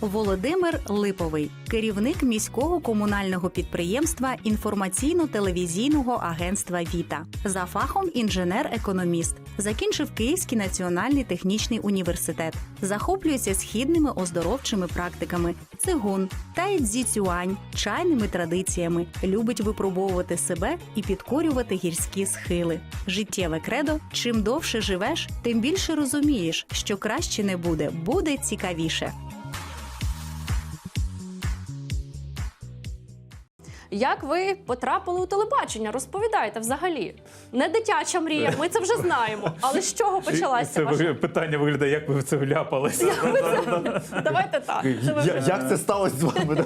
Володимир Липовий, керівник міського комунального підприємства інформаційно-телевізійного агентства Віта. За фахом інженер-економіст. Закінчив Київський національний технічний університет. Захоплюється східними оздоровчими практиками, цигун, тайцзіцюань, чайними традиціями. Любить випробовувати себе і підкорювати гірські схили. Життєве кредо: чим довше живеш, тим більше розумієш, що краще не буде, буде цікавіше. Як ви потрапили у телебачення? Розповідайте взагалі. Не дитяча мрія, ми це вже знаємо. Але з чого почалася Це ваша? ви- питання виглядає, як ви в це вляпалися. Давайте так. Це Я, як це сталося з вами?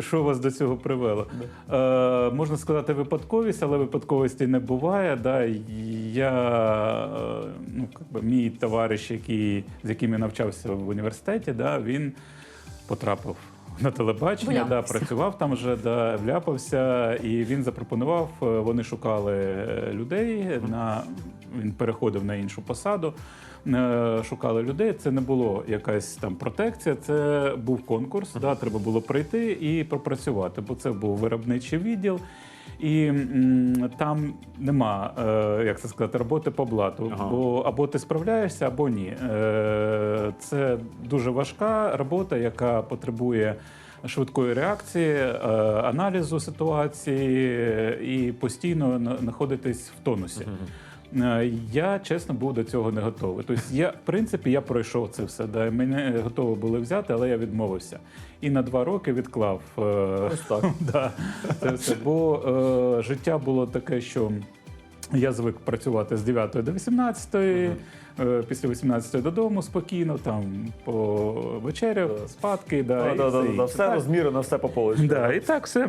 що- вас до цього привело? Е, можна сказати, випадковість, але випадковості не буває. Да. Я, е, ну, как би, мій товариш, який, з яким я навчався в університеті, да, він потрапив. На телебачення, да, Вляпався. працював там вже, да, вляпався, і він запропонував. е, Вони шукали е, людей. На він переходив на іншу посаду. е, Шукали людей. Це не було якась там протекція, це був конкурс. Да, треба було прийти і пропрацювати, бо це був виробничий відділ. І м, там нема, е, як це сказати, роботи по блату. Ага. Бо або ти справляєшся, або ні. Е, це дуже важка робота, яка потребує швидкої реакції, е, аналізу ситуації і постійно на- знаходитись в тонусі. Е, Я чесно був до цього не готовий. Тобто, я, в принципі, я пройшов це все. Да, мене готові були взяти, але я відмовився. І на два роки відклав е, Ось так. да, це все. Бо е, життя було таке, що я звик працювати з 9 до 18, е, після 18 додому спокійно, там по вечеряв, спадки, да, Да, і да, все да, да. Все Так. розмірено, все по полочку. Да, і так все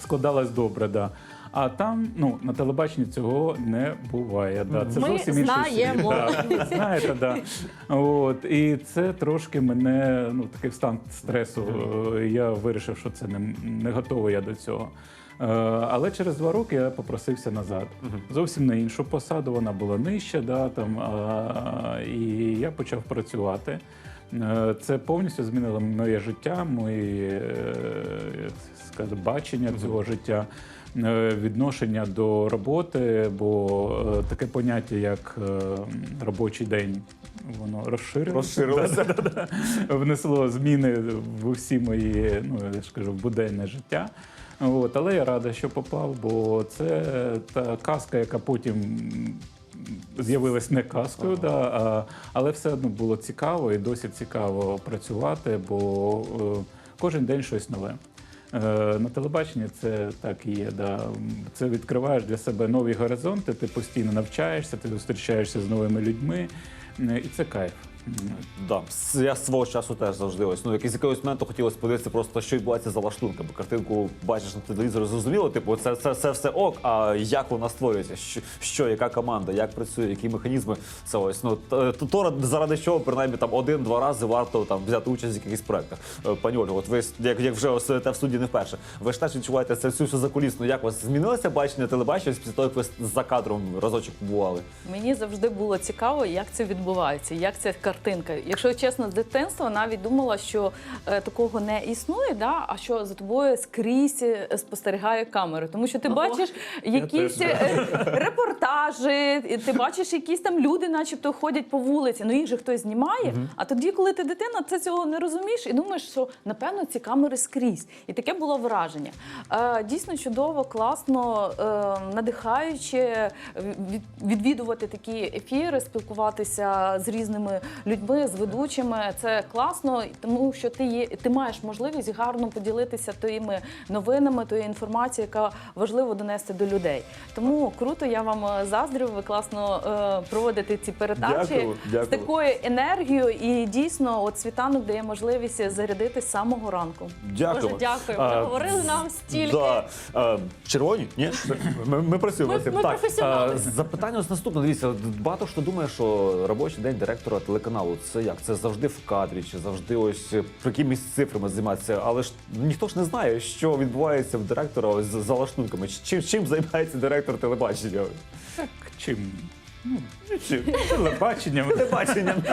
складалось добре, да. А там, ну, на телебаченні цього не буває. Да. Це Ми зовсім інший знаємо. світ. Да. Знаєте, да. От, і це трошки мене, ну, такий стан стресу. е, Я вирішив, що це не, не готовий я до цього. Е, Але через два роки я попросився назад. Зовсім на іншу посаду, вона була нижча, да, там, а, і я почав працювати. Е, Це повністю змінило моє життя, моє е, як сказати, бачення цього життя, відношення до роботи, бо е, таке поняття, як е, робочий день, воно розширилося. Розширилося. Внесло зміни в усі мої, ну я ж кажу, в буденне життя. От, але я рада, що попав, бо це та казка, яка потім з'явилась не казкою, да, а, але все одно було цікаво і досі цікаво працювати, бо е, кожен день щось нове. Е, На телебаченні це так і є. Да. Це відкриваєш для себе нові горизонти, ти постійно навчаєшся, ти зустрічаєшся з новими людьми, е, і це кайф. Да. Я свого часу теж завжди ось. Ну, якийсь з якогось моменту хотілося подивитися просто, що відбувається за лаштунками. Картинку бачиш на телевізорі, зрозуміло, типу, це, це, це все ок, а як вона створюється, що, що, яка команда, як працює, які механізми. Це ось. Ну, т- то заради чого, принаймні, там один-два рази варто там взяти участь в якихось проєктах. Е, Пані Ольго, от ви як, як вже сидите в студії не вперше. Ви ж теж відчуваєте це всю закулісну. Як у вас змінилося бачення телебачення після того, як ви за кадром разочок побували? Мені завжди було цікаво, як це відбувається, як ця картинка. Якщо чесно, з дитинства навіть думала, що е, такого не існує, да, а що за тобою скрізь е, спостерігає камера. Тому що ти бачиш якісь е, репортажі, ти бачиш, якісь там люди, начебто, ходять по вулиці. Ну їх же хтось знімає. А тоді, коли ти дитина, ти цього не розумієш і думаєш, що напевно ці камери скрізь. І таке було враження. Е, Дійсно чудово, класно, е, надихаюче від- відвідувати такі ефіри, спілкуватися з різними людьми, з ведучими. Це класно, тому що ти є, ти маєш можливість гарно поділитися тими новинами, тою інформацією, яка важливо донести до людей. Тому круто, я вам е, заздрю. Ви класно е, проводите ці передачі Дякую, дякую. з такою енергією, і дійсно, от світанок дає можливість зарядитись з самого ранку. Дякую. Боже, дякуємо. А, Говорили нам стільки. Да. Е, червоні? Ні? Ми, ми працюємо Ми- ми так, професіонали. запитання ось наступне. Дивіться, багато хто думає, що робочий день директора телеканалу це як? Це завжди в кадрі, чи завжди ось е, про якимись цифрами займатися. Але ж ніхто ж не знає, що відбувається в директора ось за лаштунками. Чим, чим займається директор телебачення? Так чим? Ну, телебаченням. Телебаченням.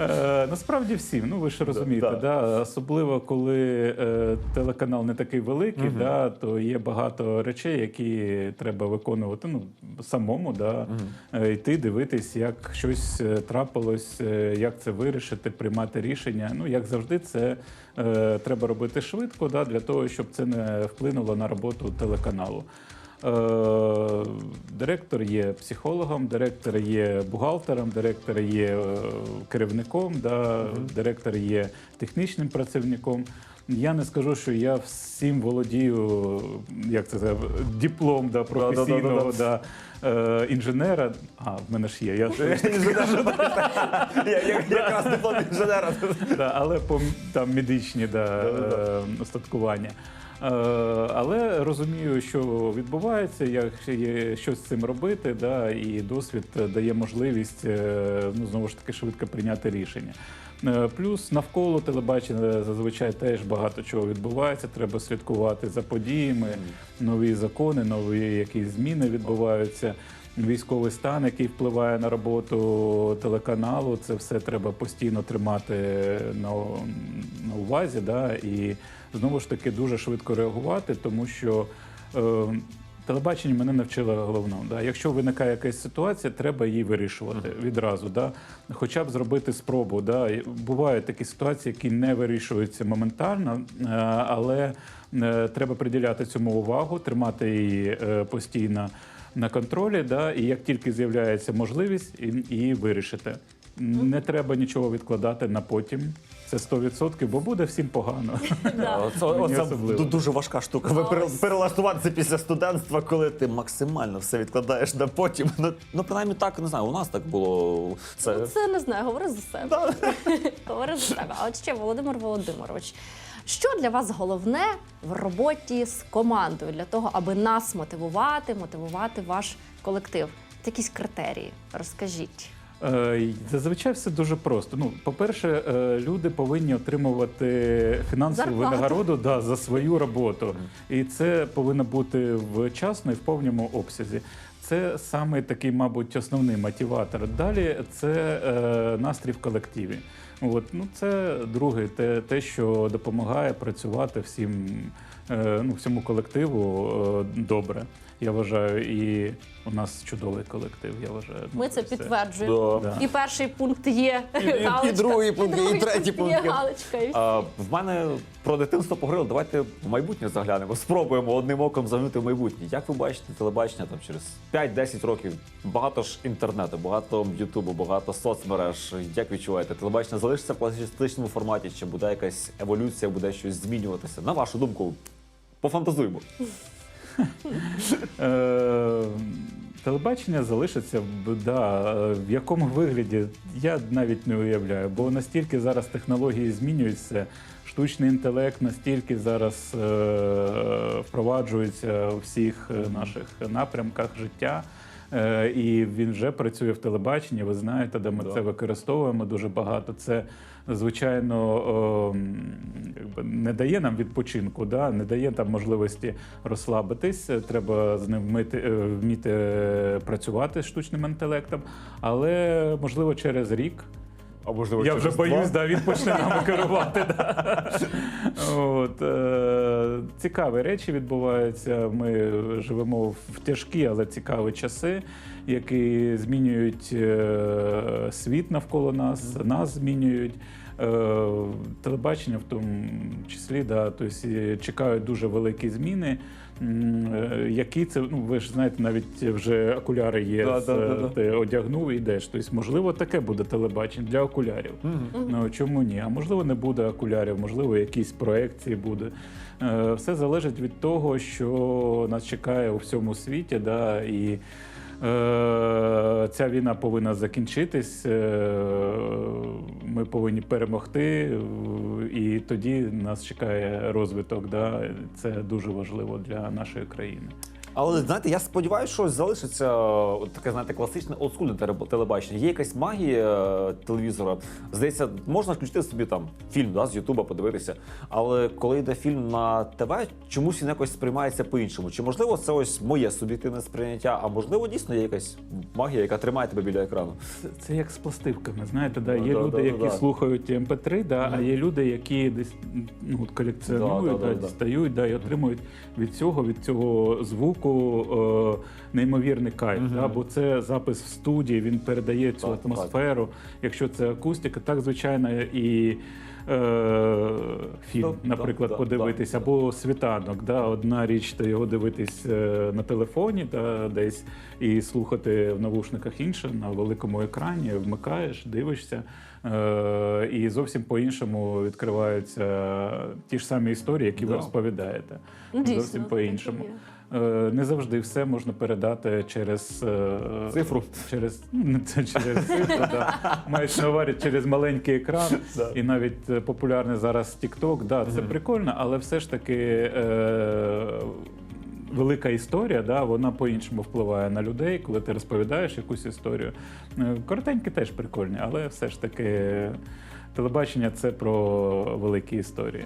Е, насправді всім, ну ви ж розумієте, Да, да, особливо коли е, телеканал не такий великий, да, то є багато речей, які треба виконувати ну, самому, да, е, йти дивитись, як щось трапилось, як це вирішити, приймати рішення. Ну, як завжди, це е, треба робити швидко, да, для того, щоб це не вплинуло на роботу телеканалу. Е, Директор є психологом, директор є бухгалтером, директор є е, керівником, да, директор є технічним працівником. Я не скажу, що я всім володію, як це сказав, диплом да, професійного да, е, інженера. А, в мене ж є. Я- Якраз диплом інженера. але по там медичні да, е, устаткування. Е, але розумію, що відбувається, як є що з цим робити, да, і досвід дає можливість е, ну, знову ж таки швидко прийняти рішення. Е, Плюс навколо телебачення зазвичай теж багато чого відбувається. Треба слідкувати за подіями, нові закони, нові якісь зміни відбуваються. Військовий стан, який впливає на роботу телеканалу, це все треба постійно тримати на, на увазі. Да? І знову ж таки дуже швидко реагувати, тому що е, телебачення мене навчило головному. Да? Якщо виникає якась ситуація, треба її вирішувати відразу. Да? Хоча б зробити спробу. Да? Бувають такі ситуації, які не вирішуються моментально, е, але треба приділяти цьому увагу, тримати її е, постійно на контролі, да, і як тільки з'являється можливість, і, і вирішити. Не треба нічого відкладати на потім. Це 100%, бо буде всім погано. Оце, дуже важка штука. Ви перелаштуватися після студентства, коли ти максимально все відкладаєш на потім. Ну, ну принаймні так, не знаю, у нас так було. Це... Ну, це не знаю, говори за себе. говори за себе. А от ще Володимир Володимирович. Що для вас головне в роботі з командою для того, аби нас мотивувати, мотивувати ваш колектив? Це якісь критерії. Розкажіть. Е, Зазвичай все дуже просто. Ну, по-перше, е, люди повинні отримувати фінансову Зарплату. винагороду да, за свою роботу. І це повинно бути вчасно і в повному обсязі. Це саме такий, мабуть, основний мотиватор. Далі це е, настрій в колективі. От, ну, це друге, те, те, що допомагає працювати всім, е, ну, всьому колективу е, добре. Я вважаю, і у нас чудовий колектив. Я вважаю. Ми це підтверджуємо. Да. І перший пункт є і- і другий пункт є, і третій пункт є є. галочка. і А, в мене про дитинство поговорили. Давайте в майбутнє заглянемо. Спробуємо одним оком заглянути в майбутнє. Як ви бачите телебачення там через 5-10 років? Багато ж інтернету, багато ютубу, багато соцмереж. Як відчуваєте? Телебачення залишиться в класичному форматі? Чи буде якась еволюція, буде щось змінюватися? На вашу думку, пофантазуємо. Е, телебачення залишиться да, в якому вигляді, я навіть не уявляю, бо настільки зараз технології змінюються, штучний інтелект настільки зараз е, впроваджується у всіх е, наших напрямках життя. Е, І він вже працює в телебаченні. Ви знаєте, де ми Да. це використовуємо дуже багато. Це звичайно не дає нам відпочинку, да? не дає там можливості розслабитись. Треба з ним вмити, е, вміти е, працювати з штучним інтелектом. Але можливо через рік. А можливо, Я вже боюсь, да, він почне нами керувати. Да. От, е, цікаві речі відбуваються. Ми живемо в тяжкі, але цікаві часи, які змінюють е, світ навколо нас, нас змінюють. Е, телебачення в тому числі, да, тобто е, чекають дуже великі зміни. Е, Які це, ну ви ж знаєте, навіть вже окуляри є, Да, з, да, да, да. ти одягнув і йдеш. Тобто, можливо, таке буде телебачення для окулярів. Ну чому ні? А можливо, не буде окулярів, можливо, якісь проекції буде. Все залежить від того, що нас чекає у всьому світі, да, і ця війна повинна закінчитись. е, Ми повинні перемогти, е, і тоді нас чекає розвиток. Да. Це дуже важливо для нашої країни. Але знаєте, я сподіваюся, що залишиться е, от таке, знаєте, класичне олдскульне телебачення. Є якась магія е, телевізора. Здається, можна включити собі там фільм да, з Ютуба, подивитися. Але коли йде фільм на ТВ, чомусь він якось сприймається по-іншому. Чи можливо це ось моє суб'єктивне сприйняття, а можливо дійсно є якась магія, яка тримає тебе біля екрану. Це, це як з пластивками. Знаєте, да, Ну, є да, люди, да, які да. слухають MP3, да, а є люди, які десь ну, колекціонують, да, да, да, да. дістають, да, і отримують від цього, від цього звуку е, неймовірний кайф. Да, бо це запис в студії, він передає цю Так, так. атмосферу. Якщо це акустика, так звичайно і. Е, фільм, наприклад, подивитись, да. або світанок. Да? Одна річ то його дивитись е, на телефоні, да, десь і слухати в навушниках інше на великому екрані, вмикаєш, дивишся. Е, і зовсім по-іншому відкриваються ті ж самі історії, які ви розповідаєте. Ну, дійсно, зовсім так по-іншому. Е, Не завжди все можна передати через е, Цифру. Через ну, не це через цифру, да. маєш на увазі через маленький екран, і навіть е, популярний зараз TikTok, да, це прикольно, але все ж таки. Велика історія, да, вона по-іншому впливає на людей, коли ти розповідаєш якусь історію. Коротенькі теж прикольні, але все ж таки телебачення це про великі історії.